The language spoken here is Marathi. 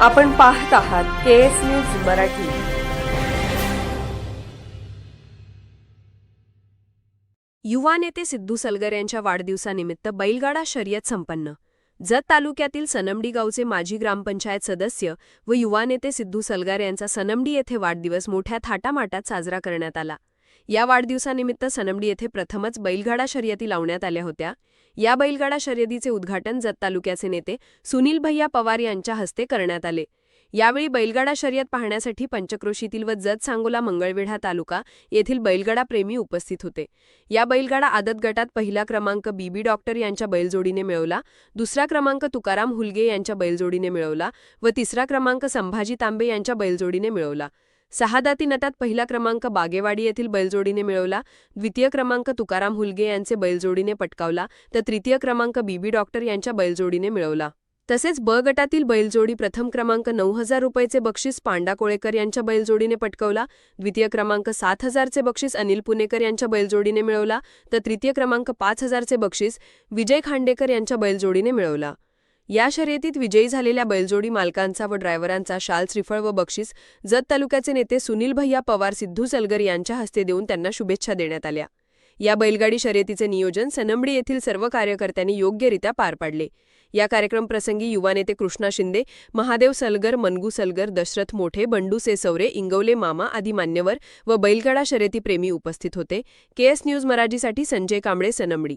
आपण पाहत आहात के एस न्यूज मराठी. युवा नेते सिद्धू सलगर यांच्या वाढदिवसानिमित्त बैलगाडा शर्यत संपन्न. जत तालुक्यातील सनमडी गावचे माजी ग्रामपंचायत सदस्य व युवा नेते सिद्धू सलगर यांचा सनमडी येथे वाढदिवस मोठ्या थाटामाटात साजरा करण्यात आला. या वाढदिवसानिमित्त सनमडी येथे प्रथमच बैलगाडा शर्यती लावण्यात आल्या होत्या. या बैलगाडा शर्यतीचे उद्घाटन जत तालुक्याचे नेते सुनील भैया पवार यांच्या हस्ते करण्यात आले. यावेळी बैलगाडा शर्यत पाहण्यासाठी पंचक्रोशीतील व जत सांगोला मंगळवेढा तालुका येथील बैलगाडा प्रेमी उपस्थित होते. या बैलगाडा आदत गटात पहिला क्रमांक बीबी डॉक्टर यांच्या बैलजोडीने मिळवला दुसरा क्रमांक तुकाराम हुलगे यांच्या बैलजोडीने मिळवला व तिसरा क्रमांक संभाजी तांबे यांच्या बैलजोडीने मिळवला. सहादाती नटात पहिला क्रमांक बागेवाडी येथील बैलजोडीने मिळवला द्वितीय क्रमांक तुकाराम हुलगे यांचे बैलजोडीने पटकावला तर तृतीय क्रमांक बीबी डॉक्टर यांच्या बैलजोडीने मिळवला. तसेच ब गटातील बैलजोडी प्रथम क्रमांक नऊ हजार रुपयेचे बक्षीस पांडा कोळेकर यांच्या बैलजोडीने पटकवला द्वितीय क्रमांक सात हजारचे बक्षीस अनिल पुणेकर यांच्या बैलजोडीने मिळवला तर तृतीय क्रमांक पाच हजारचे बक्षीस विजय खांडेकर यांच्या बैलजोडीने मिळवला. या शर्यतीत विजयी झालेल्या बैलजोडी मालकांचा व ड्रायव्हरांचा शाल श्रीफळ व बक्षीस जत तालुक्याचे नेते सुनील भैया पवार सिद्धू सलगर यांच्या हस्ते देऊन त्यांना शुभेच्छा देण्यात आल्या. या बैलगाडी शर्यतीचे नियोजन सनमडी येथील सर्व कार्यकर्त्यांनी योग्यरित्या पार पाडले. या कार्यक्रम प्रसंगी युवा नेते कृष्णा शिंदे महादेव सलगर मनगू सलगर दशरथ मोठे बंडू सेसवरे इंगवले मामा आदी मान्यवर व बैलगाडा शर्यतीप्रेमी उपस्थित होते. केएस न्यूज मराठीसाठी Sanjay Kamble Sanmadi.